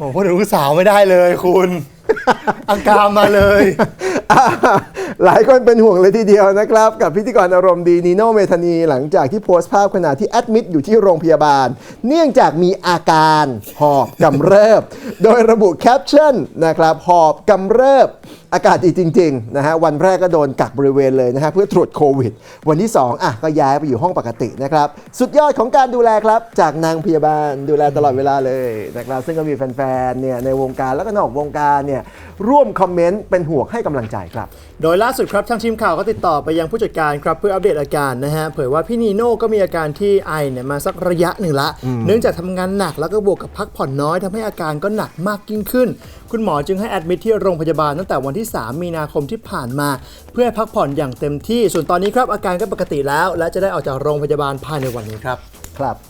โอ้พูดถึงลูกสาวไม่ได้เลยคุณ อาการมาเลย หลายคนเป็นห่วงเลยทีเดียวนะครับ กับพิธีกรอารมณ์ดีนีโนเมธานีหลังจากที่โพสต์ภาพขณะที่แอดมิดอยู่ที่โรงพยาบาล เนื่องจากมีอาการหอบกำเริบ โดยระบุแคปชั่นนะครับหอบกำเริบอากาศดีจริงๆนะฮะวันแรกก็โดนกักบริเวณเลยนะฮะเพื่อตรวจโควิด วันที่ 2อะก็ย้ายไปอยู่ห้องปกตินะครับ สุดยอดของการดูแลครับ จากนางพยาบาลดูแลตลอดเวลาเลยนะครับซึ่งก็มีแฟนๆเนี่ยในวงการแล้วก็นอกวงการเนี่ย ร่วมคอมเมนต์เป็นห่วงให้กำลังใจครับ โดยล่าสุดครับทางทีมข่าวก็ติดต่อไปยังผู้จัดการครับเพื่ออัปเดตอาการนะฮะเผยว่าพี่นีโน่ก็มีอาการที่ไอเนี่ยมาสักระยะหนึ่งละ เนื่องจากทำงานหนักแล้วก็บวกกับพักผ่อนน้อยทำให้อาการก็หนักมากยิ่งขึ้น คุณหมอจึงให้แอดมิทที่โรงพยาบาลตั้งแต่วันที่ 3 มีนาคมที่ผ่านมา เพื่อให้พักผ่อนอย่างเต็มที่ ส่วนตอนนี้ครับอาการก็ปกติแล้ว และจะได้ออกจากโรงพยาบาลภายในวันนี้ครับ ครับ